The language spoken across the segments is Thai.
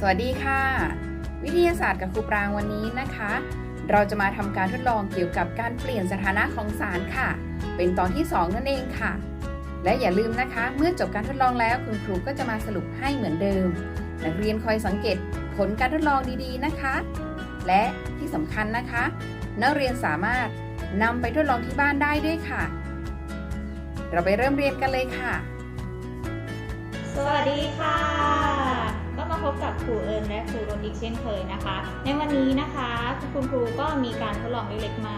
สวัสดีค่ะ วิทยาศาสตร์กับครูปรางวันนี้นะคะ เราจะมาทำการทดลองเกี่ยวกับการเปลี่ยนสถานะของสารค่ะ เป็นตอนที่ 2 นั่นเองค่ะ และอย่าลืมนะคะ เมื่อจบการทดลองแล้วคุณครูก็จะมาสรุปให้เหมือนเดิม นักเรียนคอยสังเกตผลการทดลองดีๆนะคะ และที่สำคัญนะคะ นักเรียนสามารถนำไปทดลองที่บ้านได้ด้วยค่ะ เราไปเริ่มเรียนกันเลยค่ะ สวัสดีค่ะ พบกับครูเอิญและครูรนอีกเช่นเคยนะคะ ในวันนี้นะคะคุณครูก็มีการทดลองเล็กๆมา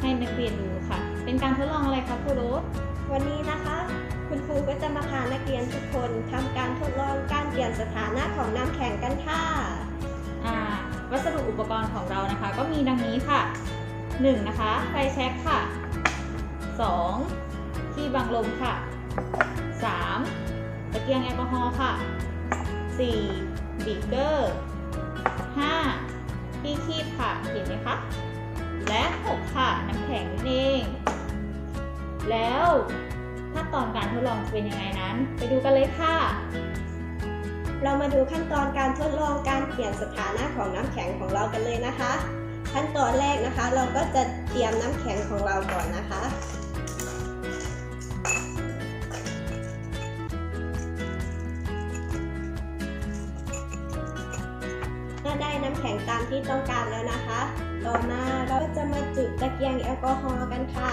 ให้นักเรียนดูค่ะ เป็นการทดลองอะไรคะครูโรสวันนี้นะคะ คุณครูก็จะมาพานักเรียนทุกคนทำการทดลองการเปลี่ยนสถานะของน้ำแข็งกันค่ะอ่าวัสดุอุปกรณ์ของเรานะคะ ก็มีดังนี้ค่ะ 1. นะคะไฟแช็กค่ะ 2. ที่บังลมค่ะ 3. ตะเกียงแอลกอฮอล์ค่ะ 4. บีเกอร์ 5. ที่คีบค่ะ เห็นไหมคะ และ 6 ค่ะ น้ำแข็งนั่นเอง แล้วขั้นตอนการทดลองจะเป็นยังไงนั้น ไปดูกันเลยค่ะ เรามาดูขั้นตอนการทดลองการเปลี่ยนสถานะของน้ำแข็งของเรากันเลยนะคะ ขั้นตอนแรกนะคะ เราก็จะเตรียมน้ำแข็งของเราก่อนนะคะ น้ำแข็งตามที่ต้องการแล้วนะคะ ต่อมาเราก็จะมาจุดตะเกียงแอลกอฮอล์กันค่ะ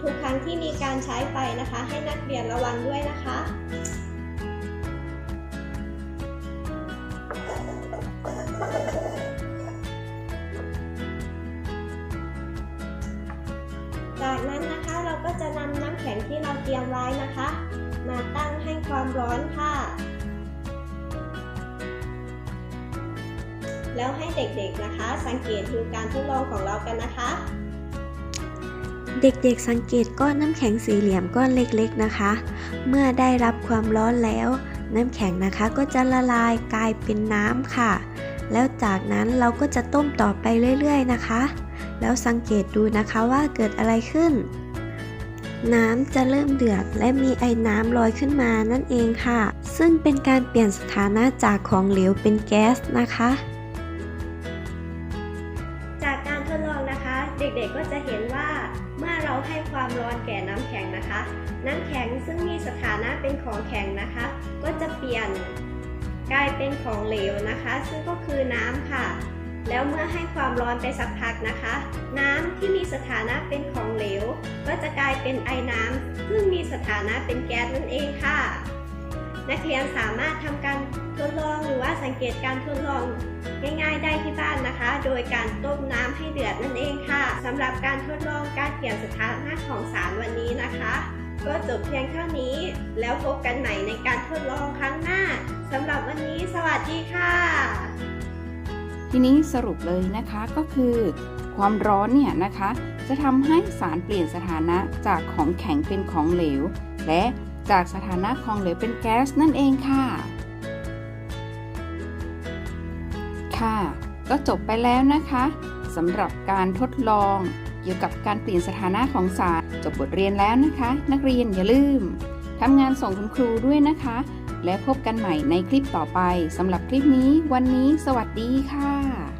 ทุกครั้งที่มีการใช้ไฟนะคะ ให้นักเรียนระวังด้วยนะคะจากนั้นนะคะเราก็จะนำน้ำแข็งที่เราเตรียมไว้นะคะ มาตั้งให้ความร้อนค่ะ แล้วให้เด็กๆนะคะ สังเกตดูการทดลองของเรากันนะคะ เด็กๆสังเกตก้อนน้ำแข็งสี่เหลี่ยมก้อนเล็กๆนะคะ เมื่อได้รับความร้อนแล้ว น้ำแข็งนะคะก็จะละลายกลายเป็นน้ำค่ะ แล้วจากนั้นเราก็จะต้มต่อไปเรื่อยๆนะคะ แล้วสังเกตดูนะคะว่าเกิดอะไรขึ้น น้ำจะเริ่มเดือดและมีไอ้น้ำลอยขึ้นมานั่นเองค่ะ ซึ่งเป็นการเปลี่ยนสถานะจากของเหลวเป็นแก๊สนะคะ น้ำแข็งนะคะน้ำแข็งซึ่งมีสถานะเป็นของแข็งนะคะ ก็จะเปลี่ยนกลายเป็นของเหลวนะคะ ซึ่งก็คือน้ำค่ะ แล้วเมื่อให้ความร้อนไปสักพักนะคะ น้ำที่มีสถานะเป็นของเหลว ก็จะกลายเป็นไอน้ำซึ่งมีสถานะเป็นแก๊สนั่นเองค่ะ นักเรียนสามารถทำการทดลองหรือว่าสังเกตการทดลอง ง่ายๆได้ที่บ้านนะคะ โดยการต้มน้ำให้เดือดนั่นเองค่ะสำหรับการทดลองการเปลี่ยนสถานะของสารวันนี้นะคะ ก็จบเพียงเท่านี้ แล้วพบกันใหม่ในการทดลองครั้งหน้าสำหรับวันนี้สวัสดีค่ะ ทีนี้สรุปเลยนะคะก็คือ ความร้อนเนี่ยนะคะ จะทำให้สารเปลี่ยนสถานะจากของแข็งเป็นของเหลว และจากสถานะของเหลวเป็นแก๊สนั่นเองค่ะ ค่ะ ก็จบไปแล้วนะคะสำหรับการทดลองเกี่ยวกับการเปลี่ยนสถานะของสารจบบทเรียนแล้วนะคะ นักเรียนอย่าลืมทำงานส่งคุณครูด้วยนะคะ และพบกันใหม่ในคลิปต่อไปสำหรับคลิปนี้วันนี้สวัสดีค่ะ